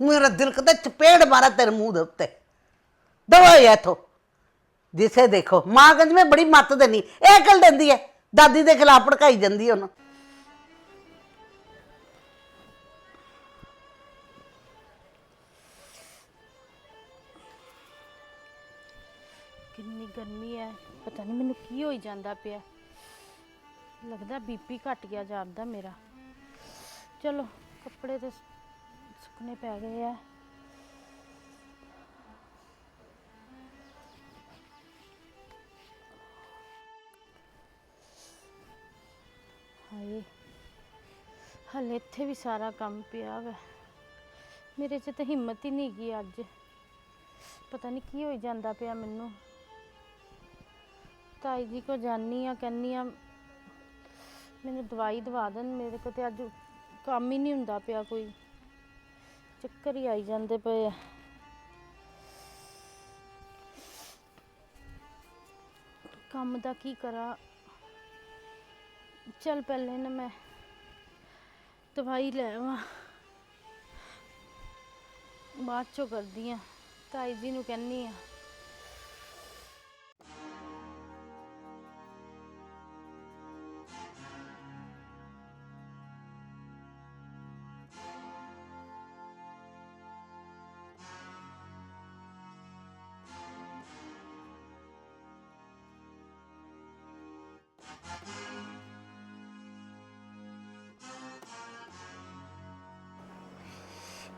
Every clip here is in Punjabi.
ਮੇਰਾ ਦਿਲ ਕਰਦਾ ਚਪੇੜ ਮਾਰਾ ਤੇਰੇ ਮੂੰਹ ਦੇ ਉੱਤੇ। ਦਵਾ ਇਥੋਂ। ਜਿਸੇ ਦੇਖੋ, ਮਾਂ ਕਹਿੰਦੀ ਮੈਂ ਬੜੀ ਮੱਤ ਦੇਣੀ। ਇਹ ਗੱਲ ਦਿੰਦੀ ਹੈ। ਦਾਦੀ ਦੇ ਖਿਲਾਫ ਭੜਕਾਈ ਜਾਂਦੀ ਹੈ ਉਹਨੂੰ। ਕਿੰਨੀ ਗਰਮੀ ਹੈ। ਪਤਾ ਨਹੀਂ ਮੈਨੂੰ ਕੀ ਹੋਈ ਜਾਂਦਾ ਪਿਆ। ਲੱਗਦਾ ਬੀਪੀ ਘਟ ਗਿਆ ਜਾਂਦਾ ਮੇਰਾ। ਚਲੋ, ਕੱਪੜੇ ਤੇ ਸੁੱਕਣੇ ਪੈ ਗਏ ਆ। ਹਾਏ, ਹਲੇ ਇੱਥੇ ਵੀ ਸਾਰਾ ਕੰਮ ਪਿਆ ਵਾ। ਮੇਰੇ 'ਚ ਤਾਂ ਹਿੰਮਤ ਹੀ ਨਹੀਂ ਗਈ ਅੱਜ। ਪਤਾ ਨਹੀਂ ਕੀ ਹੋਈ ਜਾਂਦਾ ਪਿਆ ਮੈਨੂੰ। ਤਾਈ ਜੀ ਕੋ ਜਾਨੀ ਆ, ਕਹਿੰਨੀ ਆ, ਮੈਨੂੰ ਦਵਾਈ ਦਵਾ ਦੇਣ, ਮੇਰੇ ਕੋ ਤੇ ਅੱਜ ਕੰਮ ਹੀ ਨਹੀਂ ਹੁੰਦਾ ਪਿਆ ਕੋਈ। ਚੱਕਰ ਹੀ ਆਈ ਜਾਂਦੇ ਪਏ ਆ। ਕੰਮ ਦਾ ਕੀ ਕਰਾਂ? ਚਲ ਪਹਿਲੇ ਨਾ ਮੈਂ ਦਵਾਈ ਲੈ ਆਵਾਂ। ਬਾਅਦ ਚੋਂ ਕਰਦੀ ਆ। ਤਾਈ ਜੀ ਨੂੰ ਕਹਿੰਨੀ ਆ।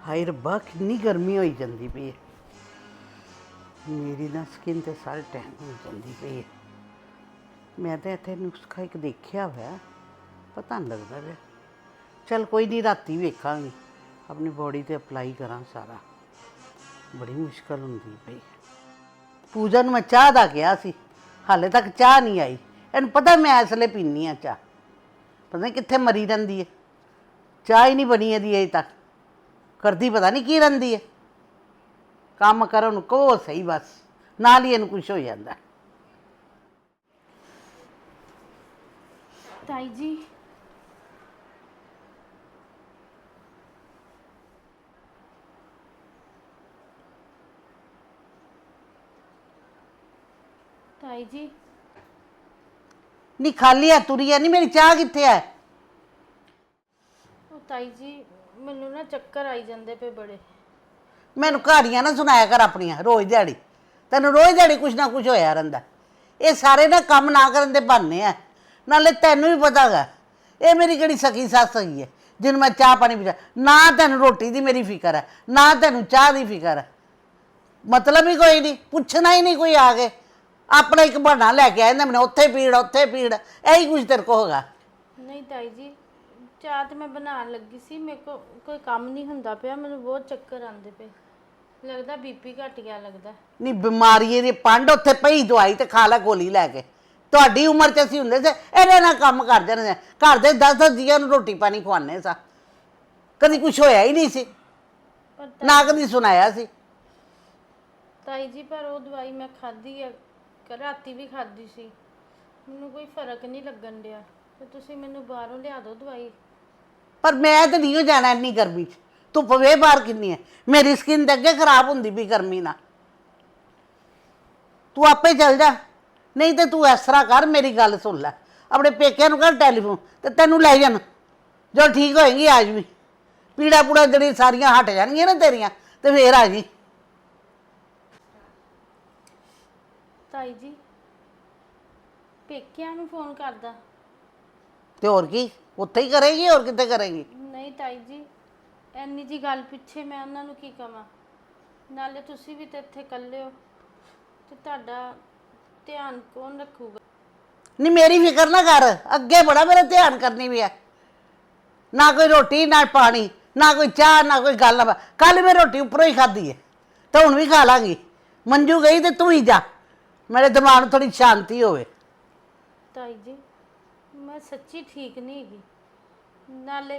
ਹਾਏ ਰੱਬਾ ਕਿੰਨੀ ਗਰਮੀ ਹੋਈ ਜਾਂਦੀ ਪਈ ਹੈ। ਮੇਰੀ ਨਾ ਸਕਿਨ ਤੇ ਸਾਰੇ ਟੈਨ ਹੋ ਜਾਂਦੀ ਪਈ ਹੈ। ਮੈਂ ਤਾਂ ਇੱਥੇ ਨੁਸਖਾ ਇੱਕ ਦੇਖਿਆ ਹੋਇਆ, ਪਤਾ ਨਹੀਂ ਲੱਗਦਾ ਪਿਆ। ਚਲ ਕੋਈ ਨਹੀਂ ਰਾਤੀ ਵੇਖਾਂਗੀ। ਆਪਣੀ ਬੋਡੀ ਤੇ ਅਪਲਾਈ ਕਰਾਂ ਸਾਰਾ। ਬੜੀ ਮੁਸ਼ਕਲ ਹੁੰਦੀ ਪਈ ਪੂਜਾ ਨੂੰ ਮੈਂ ਚਾਹ ਦਾ ਕਿਹਾ ਸੀ, ਹਾਲੇ ਤੱਕ ਚਾਹ ਨਹੀਂ ਆਈ। ਇਹਨੂੰ ਪਤਾ ਮੈਂ ਇਸ ਲਈ ਪੀਨੀ ਆ ਚਾਹ। ਪਤਾ ਨਹੀਂ ਕਿੱਥੇ ਮਰੀ ਰਹਿੰਦੀ ਹੈ। ਚਾਹ ਹੀ ਨਹੀਂ ਬਣੀ ਇਹਦੀ ਅਜੇ ਤੱਕ। ਕਰਦੀ ਪਤਾ ਨਹੀਂ ਕੀ ਰਹਿੰਦੀ ਹੈ। ਕੰਮ ਕਰਨ ਨੂੰ ਕਹੋ ਸਹੀ ਬਸ ਨਾਲ ਹੀ ਇਹਨੂੰ ਕੁਝ ਹੋ ਜਾਂਦਾ। ਤਾਈ ਜੀ। ਤਾਈ ਜੀ। ਨਹੀਂ ਖਾਲੀ ਹੈ ਤੁਰੀ ਹੈ ਨਹੀਂ ਮੇਰੀ ਚਾਹ ਕਿੱਥੇ ਹੈ? ਉਹ ਤਾਈ ਜੀ ਮੈਨੂੰ ਨਾ ਚੱਕਰ ਆਈ ਜਾਂਦੇ ਪਏ ਬੜੇ। ਮੈਨੂੰ ਕਹਾਣੀਆਂ ਨਾ ਸੁਣਾਇਆ ਕਰ ਆਪਣੀਆਂ ਰੋਜ਼ ਦਿਹਾੜੀ। ਤੈਨੂੰ ਰੋਜ਼ ਦਿਹਾੜੀ ਕੁਛ ਨਾ ਕੁਛ ਹੋਇਆ ਰਹਿੰਦਾ। ਇਹ ਸਾਰੇ ਨਾ ਕੰਮ ਨਾ ਕਰਨ ਦੇ ਬਹਾਨੇ ਆ। ਨਾਲੇ ਤੈਨੂੰ ਵੀ ਪਤਾ ਹੈਗਾ ਇਹ ਮੇਰੀ ਕਿਹੜੀ ਸਕੀ ਸੱਸ ਹੈਗੀ ਹੈ ਜਿਹਨੂੰ ਮੈਂ ਚਾਹ ਪਾਣੀ ਪਿਆ ਨਾ ਤੈਨੂੰ ਰੋਟੀ ਦੀ ਮੇਰੀ ਫਿਕਰ ਹੈ ਨਾ ਤੈਨੂੰ ਚਾਹ ਦੀ ਫਿਕਰ ਹੈ। ਮਤਲਬ ਹੀ ਕੋਈ ਨਹੀਂ ਪੁੱਛਣਾ ਹੀ ਨਹੀਂ ਕੋਈ ਆ ਕੇ। ਆਪਣਾ ਇੱਕ ਬਹਾਨਾ ਲੈ ਕੇ ਆਇਆ ਮੈਨੂੰ ਉੱਥੇ ਪੀੜ ਉੱਥੇ ਪੀੜ ਇਹੀ ਕੁਝ ਤੇਰੇ ਕੋ ਹੋਗਾ। ਨਹੀਂ ਤਾਈ ਜੀ ਚਾਹ ਤੇ ਮੈਂ ਬਣਾਉਣ ਲੱਗੀ ਸੀ ਮੇਰੇ ਕੋ ਕੋਈ ਕੰਮ ਨਹੀਂ ਹੁੰਦਾ ਪਿਆ ਮੈਨੂੰ ਬਹੁਤ ਚੱਕਰ ਆਉਂਦੇ ਪਏ। ਲੱਗਦਾ ਬੀਪੀ ਘਟ ਗਿਆ ਲੱਗਦਾ। ਨਹੀਂ ਬਿਮਾਰੀ ਦੀ ਪੰਡ ਉੱਥੇ ਪਈ ਦਵਾਈ ਤੇ ਖਾ ਲੈ ਗੋਲੀ ਲੈ ਕੇ। ਤੁਹਾਡੀ ਉਮਰ 'ਚ ਅਸੀਂ ਹੁੰਦੇ ਸੀ ਇਹਦੇ ਨਾਲ ਕੰਮ ਕਰ ਜਾਂਦੇ ਘਰ ਦੇ 10-10 ਜੀਆਂ ਨੂੰ ਰੋਟੀ ਪਾਣੀ ਖਵਾਉਂਦੇ ਸਾਂ। ਕਦੀ ਕੁਝ ਹੋਇਆ ਹੀ ਨਹੀਂ ਸੀ। ਨਾ ਕਦੀ ਸੁਣਾਇਆ ਸੀ। ਤਾਈ ਜੀ ਪਰ ਉਹ ਦਵਾਈ ਮੈਂ ਖਾਧੀ ਆ ਕ- ਰਾਤੀ ਵੀ ਖਾਧੀ ਸੀ। ਮੈਨੂੰ ਕੋਈ ਫ਼ਰਕ ਨਹੀਂ ਲੱਗਣ ਡਿਆ। ਤੇ ਤੁਸੀਂ ਮੈਨੂੰ ਬਾਹਰੋਂ ਲਿਆ ਦਿਓ ਦਵਾਈ। ਪਰ ਮੈਂ ਤਾਂ ਨਹੀਂ ਹੋ ਜਾਣਾ ਇੰਨੀ ਗਰਮੀ 'ਚ। ਧੁੱਪ ਵੇ ਬਾਹਰ ਕਿੰਨੀ ਹੈ। ਮੇਰੀ ਸਕਿਨ ਤੇ ਅੱਗੇ ਖਰਾਬ ਹੁੰਦੀ ਵੀ ਗਰਮੀ ਨਾਲ। ਤੂੰ ਆਪੇ ਚੱਲ ਜਾ। ਨਹੀਂ ਤੇ ਤੂੰ ਇਸ ਤਰ੍ਹਾਂ ਕਰ ਮੇਰੀ ਗੱਲ ਸੁਣ ਲੈ। ਆਪਣੇ ਪੇਕਿਆਂ ਨੂੰ ਕਰ ਟੈਲੀਫੋਨ ਤੇ ਤੈਨੂੰ ਲੈ ਜਾਣ। ਜੋ ਠੀਕ ਹੋਏਗੀ ਆ ਜਾਵੀਂ। ਪੀੜਾ ਪੂੜਾ ਜਿਹੜੀ ਸਾਰੀਆਂ ਹਟ ਜਾਣਗੀਆਂ ਨਾ ਤੇਰੀਆਂ ਤੇ ਫੇਰ ਆ ਜੀ ਤਾਈ ਜੀ ਪੇਕਿਆਂ ਨੂੰ ਫੋਨ ਕਰਦਾ। ਤੇ ਹੋਰ ਕੀ? ਉੱਥੇ ਹੀ ਕਰੇਗੀ ਹੋਰ ਕਿੱਥੇ ਕਰੇਗੀ? ਨਹੀਂ ਤਾਈ ਜੀ ਐਨੀ ਜੀ ਗੱਲ ਪਿੱਛੇ ਮੈਂ ਉਹਨਾਂ ਨੂੰ ਕੀ ਕਵਾਂ? ਨਾਲੇ ਤੁਸੀਂ ਵੀ ਤੇ ਇੱਥੇ ਇਕੱਲੇ ਹੋ ਤੇ ਤੁਹਾਡਾ ਧਿਆਨ ਕੌਣ ਰੱਖੂਗਾ? ਨਹੀਂ ਮੇਰੀ ਫਿਕਰ ਨਾ ਕਰ। ਅੱਗੇ ਬੜਾ ਮੇਰਾ ਧਿਆਨ ਕਰਨੀ ਵੀ ਹੈ। ਨਾ ਕੋਈ ਰੋਟੀ ਨਾ ਪਾਣੀ ਨਾ ਕੋਈ ਚਾਹ ਨਾ ਕੋਈ ਗੱਲ। ਕੱਲ ਮੈਂ ਰੋਟੀ ਉੱਪਰੋਂ ਹੀ ਖਾਧੀ ਹੈ ਤਾਂ ਹੁਣ ਵੀ ਖਾ ਲਾਂਗੀ। ਮੰਜੂ ਗਈ ਤੇ ਤੂੰ ਹੀ ਜਾ। ਮੇਰੇ ਦਿਮਾਗ ਨੂੰ ਥੋੜੀ ਸ਼ਾਂਤੀ ਹੋਵੇ। ਤਾਈ ਜੀ ਮੈਂ ਸੱਚੀ ਠੀਕ ਨਹੀਂ ਹੈਗੀ। ਨਾਲੇ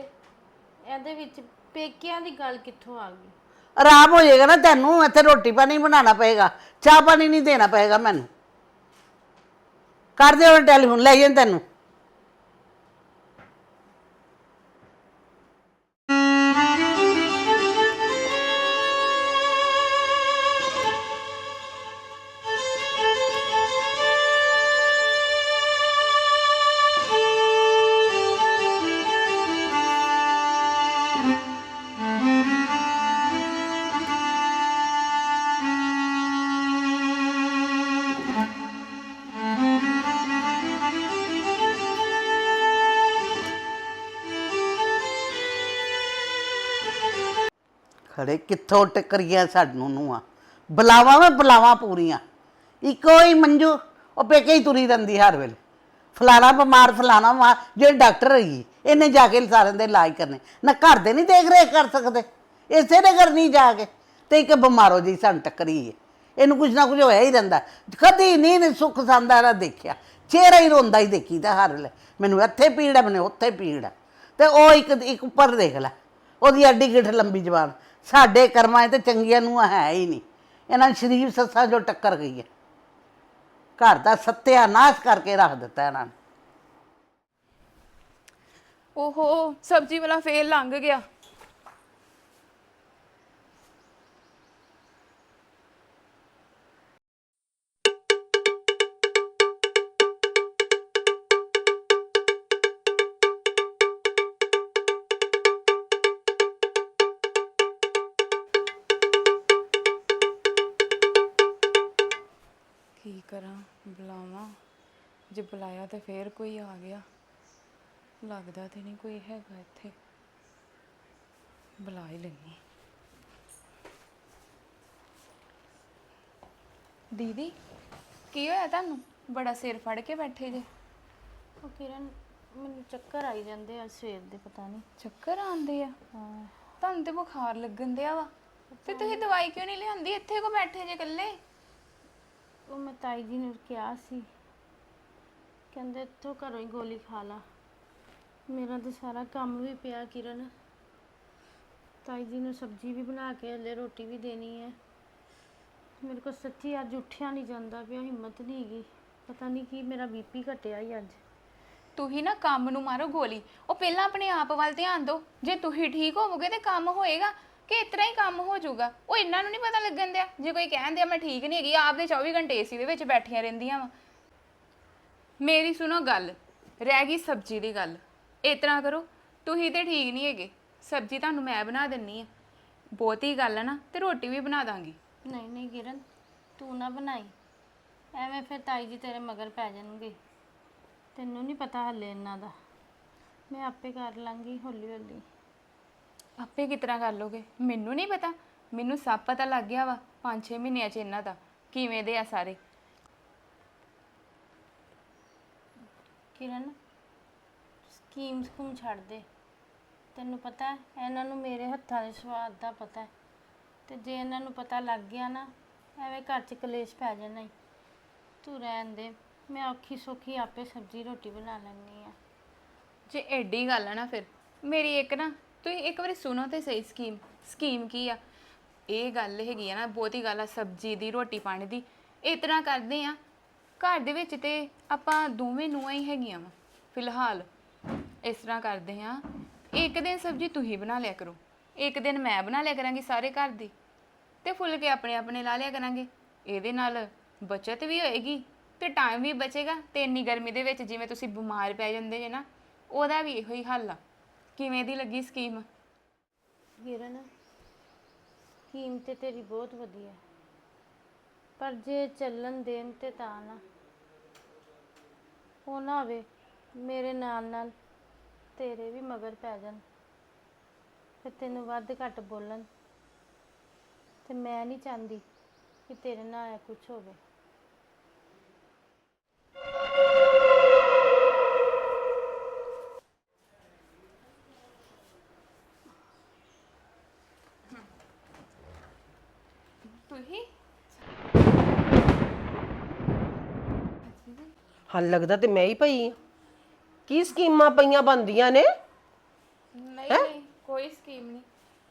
ਇਹਦੇ ਵਿੱਚ ਪੇਕਿਆਂ ਦੀ ਗੱਲ ਕਿੱਥੋਂ ਆ ਗਈ? ਆਰਾਮ ਹੋ ਜਾਏਗਾ ਨਾ ਤੈਨੂੰ, ਇੱਥੇ ਰੋਟੀ ਪਾਣੀ ਬਣਾਉਣਾ ਪਏਗਾ, ਚਾਹ ਪਾਣੀ ਨਹੀਂ ਦੇਣਾ ਪਏਗਾ ਮੈਨੂੰ। ਕਰ ਦੇ ਹੁਣ ਟੈਲੀਫੋਨ, ਲੈ ਜਾਂ ਤੈਨੂੰ। ਖੜੇ, ਕਿੱਥੋਂ ਟੱਕਰੀਆਂ ਸਾਨੂੰ ਨੂੰ ਆ? ਬੁਲਾਵਾ ਮੈਂ ਬੁਲਾਵਾ ਪੂਰੀਆਂ। ਇੱਕੋ ਹੀ ਮੰਜੂ, ਉਹ ਪੇਕੇ ਹੀ ਤੁਰੀ ਰਹਿੰਦੀ ਹਰ ਵੇਲੇ। ਫਲਾਣਾ ਬਿਮਾਰ ਫਲਾਣਾ ਬਿਮਾਰ ਜਿਹੜੇ ਡਾਕਟਰ ਹੈਗੀ, ਇਹਨੇ ਜਾ ਕੇ ਸਾਰਿਆਂ ਦੇ ਇਲਾਜ ਕਰਨੇ। ਨਾ ਘਰ ਦੇ ਨਹੀਂ ਦੇਖ ਰੇਖ ਕਰ ਸਕਦੇ। ਇਸੇ ਨੇ ਨਹੀਂ ਜਾ ਕੇ। ਤੇ ਇੱਕ ਬਿਮਾਰੋ ਜੀ ਸਾਨੂੰ ਟੱਕਰੀ ਹੈ। ਇਹਨੂੰ ਕੁਝ ਨਾ ਕੁਝ ਹੋਇਆ ਹੀ ਰਹਿੰਦਾ। ਕਦੀ ਨਹੀਂ ਸੁੱਖ ਸੰਦਾ ਨਾ ਦੇਖਿਆ। ਚਿਹਰਾ ਹੀ ਰੋਂਦਾ ਹੀ ਦੇਖੀਦਾ ਹਰ ਵੇਲੇ। ਮੈਨੂੰ ਇੱਥੇ ਪੀੜ ਹੈ, ਮੈਨੂੰ ਉੱਥੇ ਪੀੜ ਹੈ। ਤੇ ਉਹ ਇੱਕ ਇੱਕ ਉੱਪਰ ਦੇਖ ਲੈ। ਉਹਦੀ ਐਡੀ ਗਿੱਠ ਲੰਬੀ ਜ਼ਬਾਨ। ਸਾਡੇ ਕਰਮਾਂ 'ਚ ਤੇ ਚੰਗੀਆਂ ਨੂੰ ਹੈ ਹੀ ਨਹੀਂ। ਇਹਨਾਂ ਨੂੰ ਸ਼ਰੀਫ ਸੱਸਾਂ ਜੋ ਟੱਕਰ ਗਈ ਹੈ। ਘਰ ਦਾ ਸੱਤਿਆਨਾਸ਼ ਕਰਕੇ ਰੱਖ ਦਿੱਤਾ ਇਹਨਾਂ ਨੇ। ਓਹੋ, ਸਬਜ਼ੀ ਵਾਲਾ ਫੇਰ ਲੰਘ ਗਿਆ ਕੀ ਕਰਾਂ ਬੁਲਾਵਾਂ। ਜੇ ਬੁਲਾਇਆ ਤੇ ਫੇਰ ਕੋਈ ਆ ਗਿਆ। ਲੱਗਦਾ ਤੇ ਨਹੀਂ ਕੋਈ ਹੈਗਾ ਇੱਥੇ। ਬੁਲਾ ਹੀ ਲੈਣੀ ਦੀਦੀ ਕੀ ਹੋਇਆ ਤੁਹਾਨੂੰ? ਬੜਾ ਸਿਰ ਫੜ ਕੇ ਬੈਠੇ ਜੇ। ਉਹ ਕਿਰਨ ਮੈਨੂੰ ਚੱਕਰ ਆਈ ਜਾਂਦੇ ਆ ਸਵੇਰ ਦੇ ਪਤਾ ਨਹੀਂ। ਚੱਕਰ ਆਉਂਦੇ ਆ? ਹਾਂ। ਤੁਹਾਨੂੰ ਤੇ ਬੁਖਾਰ ਲੱਗਣ ਦਿਆ ਵਾ। ਤੇ ਤੁਸੀਂ ਦਵਾਈ ਕਿਉਂ ਨਹੀਂ ਲਿਆਂਦੀ? ਇੱਥੇ ਕੋ ਬੈਠੇ ਜੇ ਇਕੱਲੇ। ਉਹ ਮੈਂ ਤਾਈ ਜੀ ਨੂੰ ਕਿਹਾ ਸੀ। ਕਹਿੰਦੇ ਇੱਥੋਂ ਘਰੋਂ ਹੀ ਗੋਲੀ ਖਾ ਲਾ। ਮੇਰਾ ਤਾਂ ਸਾਰਾ ਕੰਮ ਵੀ ਪਿਆ ਕਿਰਨ। ਤਾਈ ਜੀ ਨੂੰ ਸਬਜ਼ੀ ਵੀ ਬਣਾ ਕੇ ਹਲੇ ਰੋਟੀ ਵੀ ਦੇਣੀ ਹੈ। ਮੇਰੇ ਕੋਲ ਸੱਚੀ ਅੱਜ ਉੱਠਿਆ ਨਹੀਂ ਜਾਂਦਾ ਪਿਆ, ਹਿੰਮਤ ਨਹੀਂ ਗਈ ਪਤਾ ਨਹੀਂ ਕੀ ਮੇਰਾ ਬੀਪੀ ਘਟਿਆ ਹੀ ਅੱਜ। ਤੁਸੀਂ ਨਾ ਕੰਮ ਨੂੰ ਮਾਰੋ ਗੋਲੀ। ਉਹ ਪਹਿਲਾਂ ਆਪਣੇ ਆਪ ਵੱਲ ਧਿਆਨ ਦਿਓ। ਜੇ ਤੁਸੀਂ ਠੀਕ ਹੋਵੋਗੇ ਤੇ ਕੰਮ ਹੋਏਗਾ। ਕਿ ਇਤਨਾ ਹੀ ਕੰਮ ਹੋ ਜਾਊਗਾ। ਉਹ ਇਹਨਾਂ ਨੂੰ ਨਹੀਂ ਪਤਾ ਲੱਗਣ ਦਿਆ। ਜੇ ਕੋਈ ਕਹਿਣ ਦਿਆ, ਮੈਂ ਠੀਕ ਨਹੀਂ ਹੈਗੀ ਆਪਦੇ 24 ਘੰਟੇ ਏਸੀ ਦੇ ਵਿੱਚ ਬੈਠੀਆਂ ਰਹਿੰਦੀਆਂ ਵਾ। ਮੇਰੀ ਸੁਣੋ ਗੱਲ, ਰਹਿ ਗਈ ਸਬਜ਼ੀ ਦੀ ਗੱਲ। ਇਸ ਤਰ੍ਹਾਂ ਕਰੋ, ਤੁਸੀਂ ਤੇ ਠੀਕ ਨਹੀਂ ਹੈਗੇ। ਸਬਜ਼ੀ ਤੁਹਾਨੂੰ ਮੈਂ ਬਣਾ ਦਿੰਨੀ ਆ। ਬਹੁਤੀ ਗੱਲ ਹੈ ਨਾ, ਤੇ ਰੋਟੀ ਵੀ ਬਣਾ ਦਾਂਗੀ। ਨਹੀਂ ਨਹੀਂ ਕਿਰਨ, ਤੂੰ ਨਾ ਬਣਾਈ। ਐਵੇਂ ਫਿਰ ਤਾਈ ਜੀ ਤੇਰੇ ਮਗਰ ਪੈ ਜਾਣਗੇ। ਤੈਨੂੰ ਨਹੀਂ ਪਤਾ ਹੱਲੇ ਇਹਨਾਂ ਦਾ। ਮੈਂ ਆਪੇ ਕਰ ਲਾਂਗੀ ਹੌਲੀ ਹੌਲੀ ਆਪੇ ਕਿਸ ਤਰ੍ਹਾਂ ਕਰ ਲੋਗੇ? ਮੈਨੂੰ ਨਹੀਂ ਪਤਾ। ਮੈਨੂੰ ਸਭ ਪਤਾ ਲੱਗ ਗਿਆ ਵਾ 5-6 ਮਹੀਨਿਆਂ ਚ ਇਹਨਾਂ ਦਾ। ਕਿਵੇਂ ਦੇ ਆ ਸਾਰੇ? ਕਿਰਨ ਸਕੀਮ ਸਕੂਮ ਛੱਡ ਦੇ। ਤੈਨੂੰ ਪਤਾ ਹੈ, ਇਹਨਾਂ ਨੂੰ ਮੇਰੇ ਹੱਥਾਂ ਦੇ ਸਵਾਦ ਦਾ ਪਤਾ ਹੈ। ਤੇ ਜੇ ਇਹਨਾਂ ਨੂੰ ਪਤਾ ਲੱਗ ਗਿਆ ਨਾ ਐਵੇਂ ਘਰ 'ਚ ਕਲੇਸ਼ ਪੈ ਜਾਣਾ ਈ ਤੂੰ ਰਹਿਣ ਦੇ ਮੈਂ ਔਖੀ ਸੌਖੀ ਆਪੇ ਸਬਜ਼ੀ ਰੋਟੀ ਬਣਾ ਲੈਂਦੀ ਆ ਜੇ ਐਡੀ ਗੱਲ ਆ ਨਾ ਫਿਰ ਮੇਰੀ ਇੱਕ ਨਾ ਤੁਸੀਂ ਇੱਕ ਵਾਰੀ ਸੁਣੋ ਤੇ ਸਹੀ ਸਕੀਮ ਸਕੀਮ ਕੀ ਆ? ਇਹ ਗੱਲ ਹੈਗੀ ਆ ਨਾ, ਬਹੁਤੀ ਗੱਲ ਆ ਸਬਜ਼ੀ ਦੀ, ਰੋਟੀ ਪਾਣੀ ਦੀ, ਇਸ ਤਰ੍ਹਾਂ ਕਰਦੇ ਆ। ਘਰ ਦੇ ਵਿੱਚ ਤੇ ਆਪਾਂ ਦੋਵੇਂ ਨੂੰਹਾਂ ਹੀ ਹੈਗੀਆਂ ਵਾ, ਫਿਲਹਾਲ। ਇਸ ਤਰ੍ਹਾਂ ਕਰਦੇ ਆ। ਇੱਕ ਦਿਨ ਸਬਜ਼ੀ ਤੁਸੀਂ ਬਣਾ ਲਿਆ ਕਰੋ, ਇੱਕ ਦਿਨ ਮੈਂ ਬਣਾ ਲਿਆ ਕਰਾਂਗੀ ਸਾਰੇ ਘਰ ਦੀ, ਤੇ ਫੁਲਕੇ ਆਪਣੇ ਆਪਣੇ ਲਾ ਲਿਆ ਕਰਾਂਗੇ। ਇਹਦੇ ਨਾਲ ਬਚਤ ਵੀ ਹੋਏਗੀ ਤੇ ਟਾਈਮ ਵੀ ਬਚੇਗਾ ਤੇ ਇੰਨੀ ਗਰਮੀ ਦੇ ਵਿੱਚ ਜਿਵੇਂ ਤੁਸੀਂ ਬਿਮਾਰ ਪੈ ਜਾਂਦੇ ਜੇ ਨਾ, ਉਹਦਾ ਵੀ ਇਹੋ ਹੀ ਹੱਲ ਆ। ਕਿਵੇਂ ਦੀ ਲੱਗੀ ਸਕੀਮ ਕਿਰਨ ਸਕੀਮ ਤੇ ਤੇਰੀ ਬਹੁਤ ਵਧੀਆ ਹੈ। ਪਰ ਜੇ ਚੱਲਣ ਦੇਣ ਤੇ ਤਾਂ ਨਾ, ਉਹ ਨਾ ਹੋਵੇ, ਮੇਰੇ ਨਾਲ ਨਾਲ ਤੇਰੇ ਵੀ ਮਗਰ ਪੈ ਜਾਣ ਤੇ ਤੈਨੂੰ ਵੱਧ ਘੱਟ ਬੋਲਣ। ਤੇ ਮੈਂ ਨਹੀਂ ਚਾਹੁੰਦੀ ਕਿ ਤੇਰੇ ਨਾਲ ਇਹ ਕੁਝ ਹੋਵੇ। ਹਲ ਲੱਗਦਾ ਤੇ ਮੈਂ ਹੀ ਪਈ ਆ। ਕੀ ਸਕੀਮਾਂ ਪਈਆਂ ਬੰਦੀਆਂ ਨੇ? ਨਹੀਂ ਨਹੀਂ ਕੋਈ ਸਕੀਮ ਨਹੀਂ।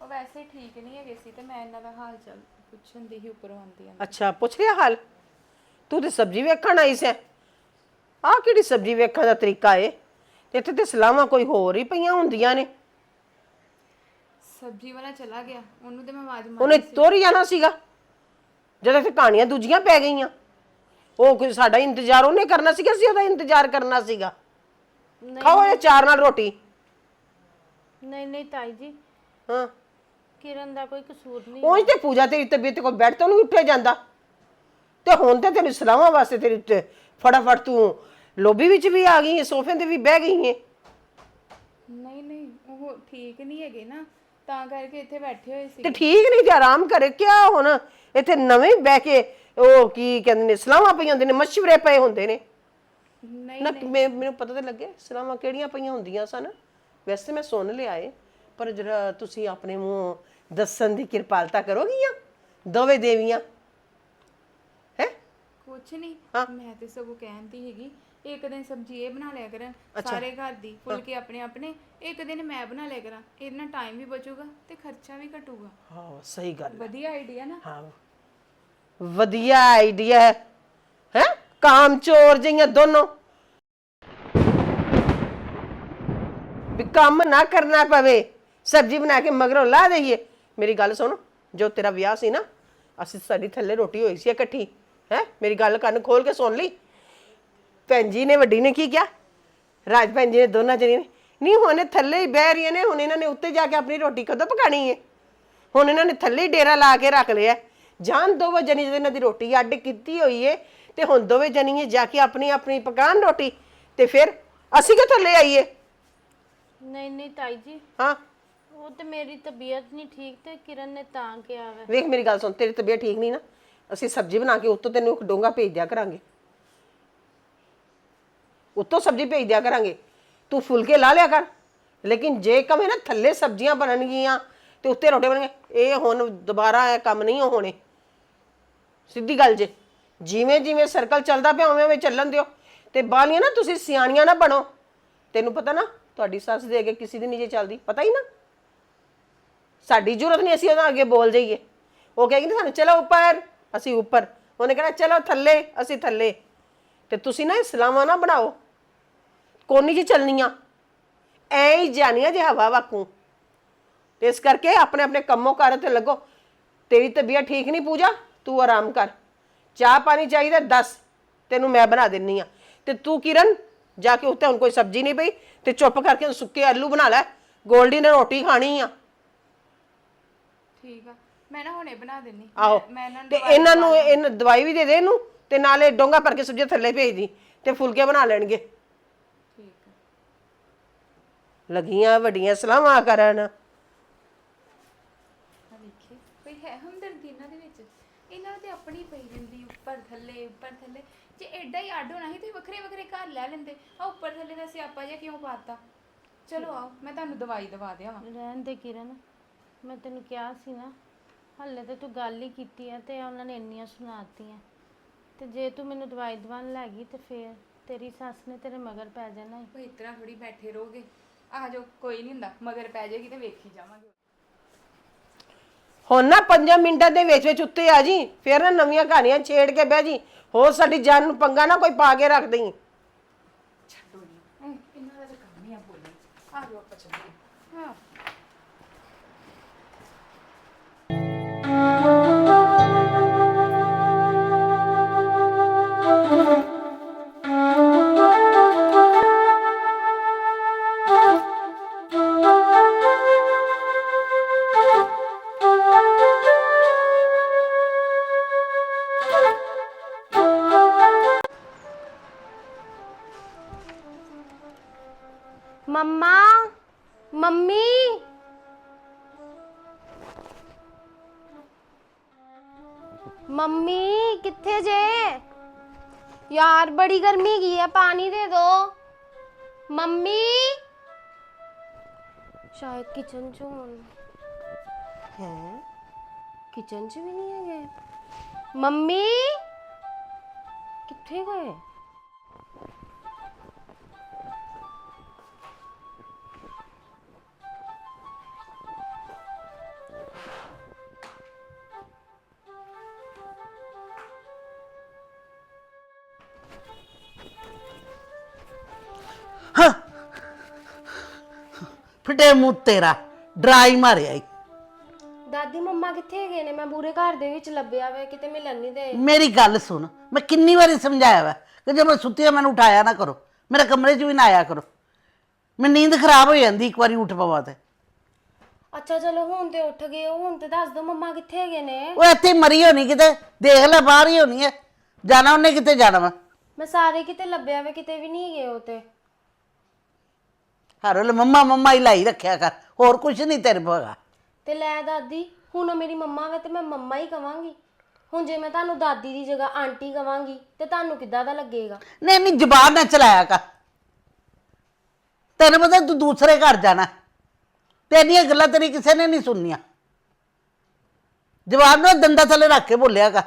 ਉਹ ਵੈਸੇ ਠੀਕ ਨਹੀਂ ਹੈਗੇ ਸੀ ਤੇ ਮੈਂ ਇਹਨਾਂ ਦਾ ਹਾਲ ਚਾਲ ਪੁੱਛਣ ਦੀ ਹੀ ਉੱਪਰੋਂ ਆਉਂਦੀ ਆ ਅੱਛਾ ਪੁੱਛ ਲਿਆ ਹਾਲ। ਤੂੰ ਤੇ ਸਬਜ਼ੀ ਵੇਖਣ ਆਈ ਸੈਂ। ਆਹ ਕਿਹੜੀ ਸਬਜ਼ੀ ਵੇਖਣ ਦਾ ਤਰੀਕਾ ਏ? ਇੱਥੇ ਤੇ ਸਲਾਹਾਂ ਕੋਈ ਹੋਰ ਹੀ ਪਈਆਂ ਹੁੰਦੀਆਂ ਨੇ। ਸਬਜ਼ੀ ਵਾਲਾ ਚਲਾ ਗਿਆ। ਉਹਨੂੰ ਤੇ ਮੈਂ ਆਵਾਜ਼ ਮਾਰ ਉਹਨੇ ਤੋਰੀ ਜਾਣਾ ਸੀਗਾ। ਜਦੋਂ ਇੱਥੇ ਕਹਾਣੀਆਂ ਦੂਜੀਆਂ ਪੈ ਗਈਆਂ। ਉਹ ਕੋਈ ਸਾਡਾ ਇੰਤਜ਼ਾਰ ਉਹਨੇ ਕਰਨਾ ਸੀਗਾ ਅਸੀਂ ਉਹਦਾ ਇੰਤਜ਼ਾਰ ਕਰਨਾ ਸੀਗਾ। ਖਾਓ ਇਹ ਚਾਰ ਨਾਲ ਰੋਟੀ। ਨਹੀਂ ਨਹੀਂ ਤਾਈ ਜੀ। ਹਾਂ। ਕਿਰਨ ਦਾ ਕੋਈ ਕਸੂਰ ਨਹੀਂ ਉਂਝ ਤੇ ਪੂਜਾ ਤੇਰੀ ਤਬੀਅਤ ਕੋਲ ਬੈਠ ਤੋਂ ਨਹੀਂ ਉੱਠਿਆ ਜਾਂਦਾ। ਤੇ ਹੁਣ ਤੇ ਤੇਰੀ ਸਲਾਹਾਂ ਵਾਸਤੇ ਤੇਰੀ ਤੇ ਫਟਾਫਟ ਤੂੰ ਲੋਬੀ ਵਿੱਚ ਵੀ ਆ ਗਈ ਹੈ ਸੋਫੇ ਤੇ ਵੀ ਬਹਿ ਗਈ ਹੈ ਨਹੀਂ ਨਹੀਂ ਉਹ ਠੀਕ ਨਹੀਂ ਹੈਗੇ ਨਾ। ਤਾਂ ਕਰਕੇ ਇੱਥੇ ਬੈਠੇ ਹੋਏ ਸੀ। ਤੇ ਠੀਕ ਨਹੀਂ ਤੇ ਆਰਾਮ ਕਰੇ ਕਿਆ ਹੁਣ? ਇੱਥੇ ਨਵੇਂ ਬਹਿ ਕੇ ਉਹ ਕੀ ਕਹਿੰਦੇ ਨੇ ਸਲਾਹਾਂ ਪਈਆਂ ਹੁੰਦੇ ਨੇ ਮਸ਼ਵਰੇ ਪਏ ਹੁੰਦੇ ਨੇ। ਨਹੀਂ ਨਾ ਮੈਂ- ਮੈਨੂੰ ਪਤਾ ਤੇ ਲੱਗੇ ਸਲਾਹਾਂ ਕਿਹੜੀਆਂ ਪਈਆਂ ਹੁੰਦੀਆਂ ਸਨ। ਵੈਸੇ ਮੈਂ ਸੁਣ ਲਿਆ ਏ ਪਰ ਜਰਾ ਤੁਸੀਂ ਆਪਣੇ ਮੂੰਹ ਦੱਸਣ ਦੀ ਕਿਰਪਾਲਤਾ ਕਰੋਗੀਆਂ ਦੋਵੇਂ ਦੇਵੀਆਂ? ਹੈ? ਕੁਛ ਨਹੀਂ। ਮੈਂ ਤੇ ਸਗੋਂ ਕਹਿੰਦੀ ਹੈਗੀ ਇੱਕ ਦਿਨ ਸਬਜ਼ੀ ਇਹ ਬਣਾ ਲਿਆ ਕਰਨ ਸਾਰੇ ਘਰ ਦੀ ਫੁਲਕੇ ਆਪਣੇ ਆਪਣੇ ਇੱਕ ਦਿਨ ਮੈਂ ਬਣਾ ਲਿਆ ਕਰਾਂ ਇਹਦੇ ਨਾਲ ਟਾਈਮ ਵੀ ਬਚੂਗਾ ਤੇ ਖਰਚਾ ਵੀ ਘਟੂਗਾ ਹਾਂ ਸਹੀ ਗੱਲ ਹੈ ਵਧੀਆ ਆਈਡੀਆ ਨਾ ਹਾਂ ਵਧੀਆ ਆਈਡੀਆ ਹੈ ਹੈ ਕਾਮ ਚੋਰ ਜਿਹੀਆਂ ਦੋਨੋਂ ਵੀ ਕੰਮ ਨਾ ਕਰਨਾ ਪਵੇ ਸਬਜ਼ੀ ਬਣਾ ਕੇ ਮਗਰੋਂ ਲਾ ਦਈਏ ਮੇਰੀ ਗੱਲ ਸੁਣ ਜੋ ਤੇਰਾ ਵਿਆਹ ਸੀ ਨਾ ਅਸੀਂ ਸਾਡੀ ਥੱਲੇ ਰੋਟੀ ਹੋਈ ਸੀ ਇਕੱਠੀ ਹੈ ਮੇਰੀ ਗੱਲ ਕੰਨ ਖੋਲ ਕੇ ਸੁਣ ਲਈ ਭੈਣ ਜੀ ਨੇ ਵੱਡੀ ਨੇ ਕੀ ਕਿਹਾ? ਰਾਜ ਭੈਣ ਜੀ ਨੇ ਦੋਨਾਂ ਜਣੀਆਂ ਨੇ। ਨਹੀਂ ਹੁਣ ਇਹ ਥੱਲੇ ਹੀ ਬਹਿ ਰਹੀਆਂ ਨੇ ਹੁਣ ਇਹਨਾਂ ਨੇ ਉੱਤੇ ਜਾ ਕੇ ਆਪਣੀ ਰੋਟੀ ਕਦੋਂ ਪਕਾਣੀ ਹੈ? ਹੁਣ ਇਹਨਾਂ ਨੇ ਥੱਲੇ ਹੀ ਡੇਰਾ ਲਾ ਕੇ ਰੱਖ ਲਿਆ। ਜਾਨ ਦੋਵੇਂ ਜਣੀ ਜਦੋਂ ਇਹਨਾਂ ਦੀ ਰੋਟੀ ਅੱਡ ਕੀਤੀ ਹੋਈ ਏ ਤੇ ਹੁਣ ਦੋਵੇਂ ਜਣੀਆਂ ਜਾ ਕੇ ਆਪਣੀ ਆਪਣੀ ਪਕਾਨ ਰੋਟੀ ਤੇ ਫਿਰ ਅਸੀਂ ਕਿ ਥੱਲੇ ਆਈਏ? ਨਹੀਂ ਨਹੀਂ ਤਾਈ ਜੀ। ਹਾਂ। ਉਹ ਤੇ ਮੇਰੀ ਤਬੀਅਤ ਨਹੀਂ ਠੀਕ ਤੇ ਕਿਰਨ ਨੇ ਤਾਂ ਕਿਹਾ ਵਾ। ਵੇਖ ਮੇਰੀ ਗੱਲ ਸੁਣ ਤੇਰੀ ਤਬੀਅਤ ਠੀਕ ਨਹੀਂ ਨਾ ਅਸੀਂ ਸਬਜ਼ੀ ਬਣਾ ਕੇ ਉੱਤੋਂ ਤੈਨੂੰ ਇੱਕ ਡੋਂਗਾ ਭੇਜ ਦਿਆ ਕਰਾਂਗੇ। ਉੱਤੋਂ ਸਬਜ਼ੀ ਭੇਜ ਦਿਆ ਕਰਾਂਗੇ। ਤੂੰ ਫੁਲਕੇ ਲਾ ਲਿਆ ਕਰ। ਲੇਕਿਨ ਜੇ ਕਵੇਂ ਨਾ ਥੱਲੇ ਸਬਜ਼ੀਆਂ ਬਣਨਗੀਆਂ ਤੇ ਉੱਤੇ ਰੋਟੇ ਬਣਨਗੇ ਇਹ ਹੁਣ ਦੁਬਾਰਾ ਇਹ ਕੰਮ ਨਹੀਂ ਹੋਣੇ। ਸਿੱਧੀ ਗੱਲ ਜੇ। ਜਿਵੇਂ ਜਿਵੇਂ ਸਰਕਲ ਚੱਲਦਾ ਪਿਆ, ਉਵੇਂ ਉਵੇਂ ਚੱਲਣ ਦਿਓ। ਤੇ ਬਾਲੀਆਂ ਨਾ ਤੁਸੀਂ ਸਿਆਣੀਆਂ ਨਾ ਬਣੋ। ਤੈਨੂੰ ਪਤਾ ਨਾ, ਤੁਹਾਡੀ ਸੱਸ ਦੇ ਅੱਗੇ ਕਿਸੇ ਦੀ ਨਹੀਂ ਜੇ ਚੱਲਦੀ। ਪਤਾ ਹੀ ਨਾ। ਸਾਡੀ ਜ਼ਰੂਰਤ ਨਹੀਂ ਅਸੀਂ ਉਹਨਾਂ ਅੱਗੇ ਬੋਲ ਜਾਈਏ। ਉਹ ਕਹੇਗੀ ਨਾ ਸਾਨੂੰ, ਚਲੋ ਉੱਪਰ, ਅਸੀਂ ਉੱਪਰ। ਉਹਨੇ ਕਹਿਣਾ, ਚਲੋ ਥੱਲੇ, ਅਸੀਂ ਥੱਲੇ। ਤੇ ਤੁਸੀਂ ਨਾ ਇਸਲਾਮਾਂ ਨਾ ਬਣਾਓ। ਕੋਨੀ ਚ ਚੱਲਣੀਆਂ ਐ ਹੀ ਜਾਣੀਆਂ ਜੇ ਹਵਾ ਵਾਕੂ। ਤੇ ਇਸ ਕਰਕੇ ਆਪਣੇ ਆਪਣੇ ਕੰਮੋਂ ਕਾਰ ਤੇ ਲੱਗੋ। ਤੇਰੀ ਤਬੀਅਤ ਠੀਕ ਨਹੀਂ ਪੂਜਾ? ਤੂੰ ਆਰਾਮ ਕਰ। ਚਾਹ ਪਾਣੀ ਚਾਹੀਦਾ ਦੱਸ। ਤੈਨੂੰ ਮੈਂ ਬਣਾ ਦਿੰਨੀ ਆ। ਤੇ ਤੂੰ ਕਿਰਨ ਜਾ ਕੇ ਉੱਤੇ ਹੁਣ ਕੋਈ ਸਬਜ਼ੀ ਨਹੀਂ ਪਈ ਤੇ ਚੁੱਪ ਕਰਕੇ ਸੁੱਕੇ ਆਲੂ ਬਣਾ ਲੈ। ਗੋਲਡੀ ਨੇ ਰੋਟੀ ਖਾਣੀ ਆ। ਠੀਕ ਆ। ਮੈਂ ਨਾ ਹੁਣੇ ਬਣਾ ਦਿੰਨੀ। ਆਹੋ। ਮੈਂ ਇਹਨਾਂ ਨੂੰ ਤੇ ਇਹਨਾਂ ਨੂੰ ਇਹਨਾਂ ਦਵਾਈ ਵੀ ਦੇ ਦੇ ਇਹਨੂੰ ਤੇ ਨਾਲੇ ਡੋਂਗਾ ਭਰ ਕੇ ਸਬਜ਼ੀ ਥੱਲੇ ਭੇਜ ਦੀ ਤੇ ਫੁਲਕੇ ਬਣਾ ਲੈਣਗੇ। ਲੱਗੀਆਂ ਵੱਡੀਆਂ ਸਲਾਹਾਂ ਕਰਨ। ਆ ਵੇਖੇ ਕੋਈ ਹੈ ਹਮਦਰਦੀ ਇਹਨਾਂ ਦੇ ਵਿੱਚ? ਇਹਨਾਂ ਨੂੰ ਤੇ ਆਪਣੀ ਪਈ ਜਾਂਦੀ ਉੱਪਰ ਥੱਲੇ ਉੱਪਰ ਥੱਲੇ। ਜੇ ਐਡਾ ਹੀ ਅੱਡ ਹੋਣਾ ਸੀ ਤੇ ਵੱਖਰੇ ਵੱਖਰੇ ਘਰ ਲੈ ਲੈਂਦੇ। ਆ ਉੱਪਰ ਥੱਲੇ ਦਾ ਸਿਆਪਾ ਜਿਹਾ ਕਿਉਂ ਪਾਤਾ? ਚਲੋ ਆਓ ਮੈਂ ਤੁਹਾਨੂੰ ਦਵਾਈ ਦਵਾ ਦਿਆਂ ਰਹਿਣ ਦੇ ਕਿਰਨ ਮੈਂ ਤੈਨੂੰ ਕਿਹਾ ਸੀ ਨਾ ਹੱਲੇ ਤੇ ਤੂੰ ਗੱਲ ਹੀ ਕੀਤੀ ਆ ਤੇ ਉਹਨਾਂ ਨੇ ਇੰਨੀਆਂ ਸੁਣਾਤੀਆਂ। ਤੇ ਜੇ ਤੂੰ ਮੈਨੂੰ ਦਵਾਈ ਦਵਾਨ ਲੈ ਗਈ ਤੇ ਫੇਰ ਤੇਰੀ ਸੱਸ ਨੇ ਤੇਰੇ ਮਗਰ ਪੈ ਜਾਣਾ ਈ। ਉਹ ਇਸ ਤਰ੍ਹਾਂ ਥੋੜੀ ਬੈਠੇ ਰਹੋਗੇ। ਆ ਜਾਓ ਕੋਈ ਨਹੀਂ ਹੁੰਦਾ ਮਗਰ ਪੈ ਜਾਏਗੀ ਤੇ ਵੇਖੀ ਜਾਵਾਂਗੇ। ਹੁਣ ਨਾ 5 ਮਿੰਟਾਂ ਦੇ ਵਿੱਚ ਵਿੱਚ ਉੱਤੇ ਆ ਜੀ ਫਿਰ ਨਾ ਨਵੀਆਂ ਕਹਾਣੀਆਂ ਛੇੜ ਕੇ ਬਹਿ ਜੀ ਹੋਰ ਸਾਡੀ ਜਾਨ ਨੂੰ ਪੰਗਾ ਨਾ ਕੋਈ ਪਾ ਕੇ ਰੱਖ ਦੇਈ। ਛੱਡੋ ਨਹੀਂ ਇਹਨਾਂ ਦਾ ਤਾਂ ਕੰਮ ਹੀ ਆ ਬੋਲਣ ਆ ਜਾਓ ਆਪਾਂ ਚੱਲੀਏ। ਹਾਂ। ਬੜੀ ਗਰਮੀ ਗਈ ਹੈ ਪਾਣੀ ਦੇ ਦੋ। ਮੰਮੀ? ਸ਼ਾਇਦ ਕਿਚਨ ਚ ਹੋਣ। ਹੈ? ਕਿਚਨ ਚ ਵੀ ਨਹੀਂ ਹੈਗੇ। ਮੰਮੀ? ਕਿੱਥੇ ਗਏ? ਫਿਟੇ ਮੂੰਹ ਤੇਰਾ ਡਰਾਈ ਮਾਰਿਆ ਈ ਦਾਦੀ ਮੰਮਾ ਕਿੱਥੇ ਹੈਗੇ ਨੇ? ਮੈਂ ਪੂਰੇ ਘਰ ਦੇ ਵਿੱਚ ਲੱਭਿਆ ਵੇ ਕਿਤੇ ਮਿਲਣ ਨਹੀਂ ਦੇ। ਮੇਰੀ ਗੱਲ ਸੁਣ ਮੈਂ ਕਿੰਨੀ ਵਾਰੀ ਸਮਝਾਇਆ ਵਾ ਕਿ ਜੇ ਮੈਂ ਸੁੱਤੀ ਆ ਮੈਨੂੰ ਉਠਾਇਆ ਨਾ ਕਰੋ ਮੇਰੇ ਕਮਰੇ 'ਚ ਵੀ ਨਾ ਆਇਆ ਕਰੋ। ਮੈਂ ਨੀਂਦ ਖਰਾਬ ਹੋ ਜਾਂਦੀ ਇੱਕ ਵਾਰੀ ਉੱਠ ਪਵਾਂ ਤੇ। ਅੱਛਾ ਚਲੋ ਹੁਣ ਤੇ ਉੱਠ ਗਏ ਹੋ ਹੁਣ ਤੇ ਦੱਸ ਦੋ ਮੰਮਾ ਕਿੱਥੇ ਹੈਗੇ ਨੇ? ਉਹ ਇੱਥੇ ਹੀ ਮਰੀ ਹੋਣੀ ਕਿਤੇ ਦੇਖ ਲੈ ਬਾਹਰ ਹੀ ਹੋਣੀ ਹੈ। ਜਾਣਾ ਉਹਨੇ ਕਿਤੇ ਜਾਣਾ ਵਾ? ਮੈਂ ਸਾਰੇ ਕਿਤੇ ਲੱਭਿਆ ਵੇ ਕਿਤੇ ਵੀ ਨਹੀਂ ਗਏ ਉਹ ਤੇ। ਹਰ ਵੇਲੇ ਮੰਮਾ ਮੰਮਾ ਹੀ ਲਾਈ ਰੱਖਿਆ ਕਰ ਹੋਰ ਕੁਝ ਨਹੀਂ ਤੇਰੇ ਕੋਲ ਤੇ ਲੈ ਦਾਦੀ ਹੁਣ ਮੇਰੀ ਮੰਮਾ ਵੇ ਤੇ ਮੈਂ ਮੰਮਾ ਹੀ ਕਵਾਂਗੀ। ਹੁਣ ਜੇ ਮੈਂ ਤੁਹਾਨੂੰ ਦਾਦੀ ਦੀ ਜਗ੍ਹਾ ਆਂਟੀ ਕਵਾਂਗੀ ਤੇ ਤੁਹਾਨੂੰ ਕਿੱਦਾਂ ਦਾ ਲੱਗੇਗਾ? ਨਹੀਂ ਨਹੀਂ ਜ਼ਬਾਨ ਨਾ ਚਲਾਇਆ ਕਰ। ਤੈਨੂੰ ਪਤਾ ਤੂੰ ਦੂਸਰੇ ਘਰ ਜਾਣਾ। ਤੇਰੀਆਂ ਗੱਲਾਂ ਤੇਰੀ ਕਿਸੇ ਨੇ ਨਹੀਂ ਸੁਣਨੀਆਂ। ਜਵਾਬ ਨੂੰ ਦੰਦਾ ਥੱਲੇ ਰੱਖ ਕੇ ਬੋਲਿਆ ਕਰ।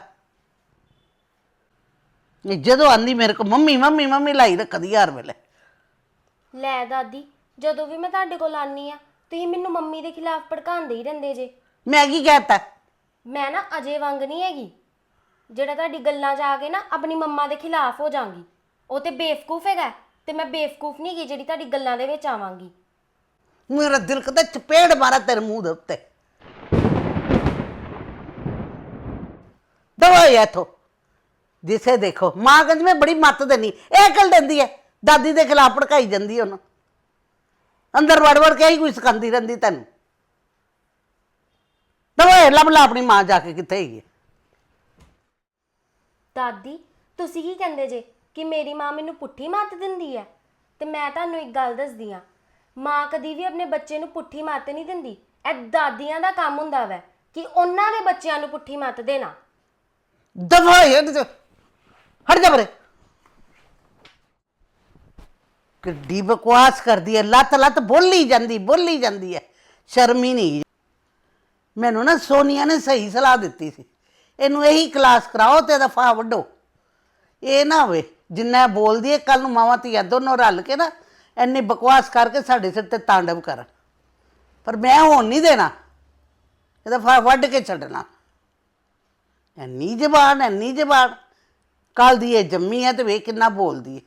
ਜਦੋਂ ਆਂਦੀ ਮੇਰੇ ਕੋ ਮੰਮੀ ਮੰਮੀ ਮੰਮੀ ਲਾਈ ਰੱਖਦੀ ਹਰ ਵੇਲੇ। ਲੈ ਦਾਦੀ ਜਦੋਂ ਵੀ ਮੈਂ ਤੁਹਾਡੇ ਕੋਲ ਆਨੀ ਆ ਤੁਸੀਂ ਮੈਨੂੰ ਮੰਮੀ ਦੇ ਖਿਲਾਫ ਭੜਕਾਉਂਦੇ ਹੀ ਰਹਿੰਦੇ ਜੇ। ਮੈਂ ਕੀ ਕਹਿਤਾ? ਮੈਂ ਨਾ ਅਜੇ ਵਾਂਗ ਨਹੀਂ ਹੈਗੀ। ਜਿਹੜਾ ਤੁਹਾਡੀ ਗੱਲਾਂ 'ਚ ਆ ਕੇ ਨਾ ਆਪਣੀ ਮੰਮਾ ਦੇ ਖਿਲਾਫ ਹੋ ਜਾਾਂਗੀ ਉਹ ਤੇ ਬੇਵਕੂਫ ਹੈਗਾ ਤੇ ਮੈਂ ਬੇਵਕੂਫ ਨਹੀਂ ਹੈਗੀ ਜਿਹੜੀ ਤੁਹਾਡੀ ਗੱਲਾਂ ਦੇ ਵਿੱਚ ਆਵਾਂਗੀ। ਮੇਰਾ ਦਿਲ ਕਰਦਾ ਚਪੇੜ ਮਾਰਾ ਤੇਰੇ ਮੂੰਹ ਦੇ ਉੱਤੇ। ਦਵਾਈ ਇਥੋਂ। ਜਿਸੇ ਦੇਖੋ ਮਾਂ ਕਹਿੰਦੀ ਮੈਂ ਬੜੀ ਮੱਤ ਦੇਣੀ। ਇਹ ਕੱਲ ਦਿੰਦੀ ਹੈ। ਦਾਦੀ ਦੇ ਖਿਲਾਫ ਭੜਕਾਈ ਜਾਂਦੀ ਉਹਨੂੰ। ਅੰਦਰ ਵੜ ਵੜ ਕੇ ਹੀ ਕੋਈ ਸਿਖਾਉਂਦੀ ਰਹਿੰਦੀ ਤੈਨੂੰ। ਦਵਾਈ ਲੱਭ ਲਾ ਆਪਣੀ ਮਾਂ ਜਾ ਕੇ ਕਿੱਥੇ ਹੈਗੀ ਹੈ? ਦਾਦੀ ਤੁਸੀਂ ਕੀ ਕਹਿੰਦੇ ਜੇ ਕਿ ਮੇਰੀ ਮਾਂ ਮੈਨੂੰ ਪੁੱਠੀ ਮੱਤ ਦਿੰਦੀ ਹੈ? ਤੇ ਮੈਂ ਤੁਹਾਨੂੰ ਇੱਕ ਗੱਲ ਦੱਸਦੀ ਆ ਮਾਂ ਕਦੀ ਵੀ ਆਪਣੇ ਬੱਚੇ ਨੂੰ ਪੁੱਠੀ ਮੱਤ ਨਹੀਂ ਦਿੰਦੀ। ਇਹ ਦਾਦੀਆਂ ਦਾ ਕੰਮ ਹੁੰਦਾ ਵੈ ਕਿ ਉਹਨਾਂ ਦੇ ਬੱਚਿਆਂ ਨੂੰ ਪੁੱਠੀ ਮੱਤ ਦੇਣਾ। ਹਟ ਜਾ ਹਟ ਜਾ ਬਰੇ ਕਿੱਡੀ ਬਕਵਾਸ ਕਰਦੀ ਹੈ, ਲੱਤ ਲੱਤ ਬੋਲੀ ਜਾਂਦੀ ਬੋਲੀ ਜਾਂਦੀ ਹੈ। ਸ਼ਰਮ ਹੀ ਨਹੀਂ। ਮੈਨੂੰ ਨਾ ਸੋਨੀਆ ਨੇ ਸਹੀ ਸਲਾਹ ਦਿੱਤੀ ਸੀ। ਇਹਨੂੰ ਇਹੀ ਕਲਾਸ ਕਰਾਓ ਤੇ ਦਫਾ ਵੱਡੋ ਇਹ ਨਾ ਹੋਵੇ, ਜਿੰਨਾ ਬੋਲਦੀ ਹੈ ਕੱਲ ਨੂੰ ਮਾਵਾਂ ਧੀਆਂ ਦੋਨੋਂ ਰਲ ਕੇ ਨਾ ਐਨੀ ਬਕਵਾਸ ਕਰਕੇ ਸਾਡੇ ਸਿਰ ਤੇ ਤਾਂਡਵ ਕਰਨ। ਪਰ ਮੈਂ ਹੋਣ ਨਹੀਂ ਦੇਣਾ। ਇਹਦਾ ਫਾ ਵੱਢ ਕੇ ਛੱਡਣਾ। ਐਨੀ ਜ਼ਬਾਨ ਐਨੀ ਜ਼ਬਾਨ। ਕੱਲ ਦੀ ਇਹ ਜੰਮੀ ਹੈ ਤੇ ਵੇ ਕਿੰਨਾ ਬੋਲਦੀ ਹੈ।